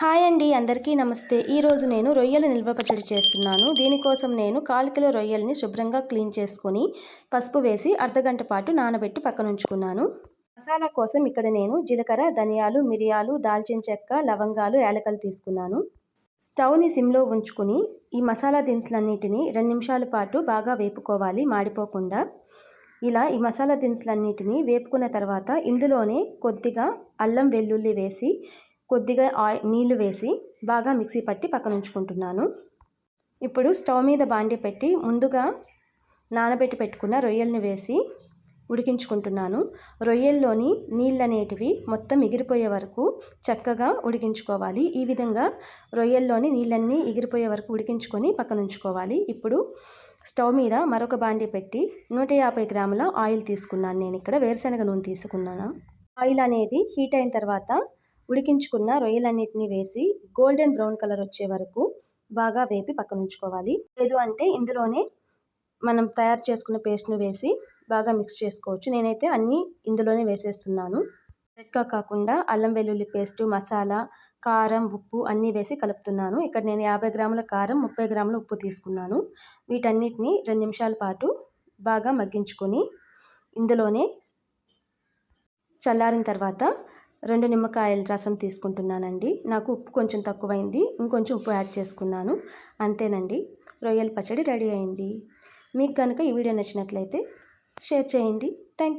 Hi అండి అందరికీ నమస్తే. ఈరోజు నేను రొయ్యలు నిల్వ పచ్చడి చేస్తున్నాను. దీనికోసం నేను కాలు కిలో రొయ్యల్ని శుభ్రంగా క్లీన్ చేసుకొని పసుపు వేసి అర్ధగంట పాటు నానబెట్టి పక్కన ఉంచుకున్నాను. మసాలా కోసం ఇక్కడ నేను జీలకర్ర ధనియాలు మిరియాలు దాల్చిన చెక్క లవంగాలు యాలకలు తీసుకున్నాను. స్టవ్ని సిమ్లో ఉంచుకుని ఈ మసాలా దినుసులన్నిటిని రెండు నిమిషాల పాటు బాగా వేపుకోవాలి మాడిపోకుండా. ఇలా ఈ మసాలా దినుసులన్నిటిని వేపుకున్న తర్వాత ఇందులోనే కొద్దిగా అల్లం వెల్లుల్లి వేసి కొద్దిగా ఆయిల్ నీళ్ళు వేసి బాగా మిక్సీ పట్టి పక్కన ఉంచుకుంటున్నాను. ఇప్పుడు స్టవ్ మీద బాండి పెట్టి ముందుగా నానబెట్టి పెట్టుకున్న రొయ్యల్ని వేసి ఉడికించుకుంటున్నాను. రొయ్యల్లోని నీళ్ళు అనేటివి మొత్తం ఎగిరిపోయే వరకు చక్కగా ఉడికించుకోవాలి. ఈ విధంగా రొయ్యల్లోని నీళ్ళన్నీ ఎగిరిపోయే వరకు ఉడికించుకొని పక్కన ఉంచుకోవాలి. ఇప్పుడు స్టవ్ మీద మరొక బాండి పెట్టి నూట యాభై గ్రాముల ఆయిల్ తీసుకున్నాను. నేను ఇక్కడ వేరుశనగ నూనె తీసుకున్నాను. ఆయిల్ అనేది హీట్ అయిన తర్వాత ఉడికించుకున్న రొయ్యలన్నిటిని వేసి గోల్డెన్ బ్రౌన్ కలర్ వచ్చే వరకు బాగా వేపి పక్కన ఉంచుకోవాలి. లేదు అంటే ఇందులోనే మనం తయారు చేసుకున్న పేస్ట్ను వేసి బాగా మిక్స్ చేసుకోవచ్చు. నేనైతే అన్నీ ఇందులోనే వేసేస్తున్నాను. రెడ్గా కాకుండా అల్లం వెల్లుల్లి పేస్టు మసాలా కారం ఉప్పు అన్నీ వేసి కలుపుతున్నాను. ఇక్కడ నేను యాభై గ్రాముల కారం ముప్పై గ్రాముల ఉప్పు తీసుకున్నాను. వీటన్నిటిని రెండు నిమిషాల పాటు బాగా మగ్గించుకొని ఇందులోనే చల్లారిన తర్వాత రెండు నిమ్మకాయల రసం తీసుకుంటున్నానండి. నాకు ఉప్పు కొంచెం తక్కువైంది. ఇంకొంచెం ఉప్పు యాడ్ చేసుకున్నాను. అంతేనండి. రొయ్యల పచ్చడి రెడీ అయింది. మీకు కనుక ఈ వీడియో నచ్చినట్లయితే షేర్ చేయండి. థ్యాంక్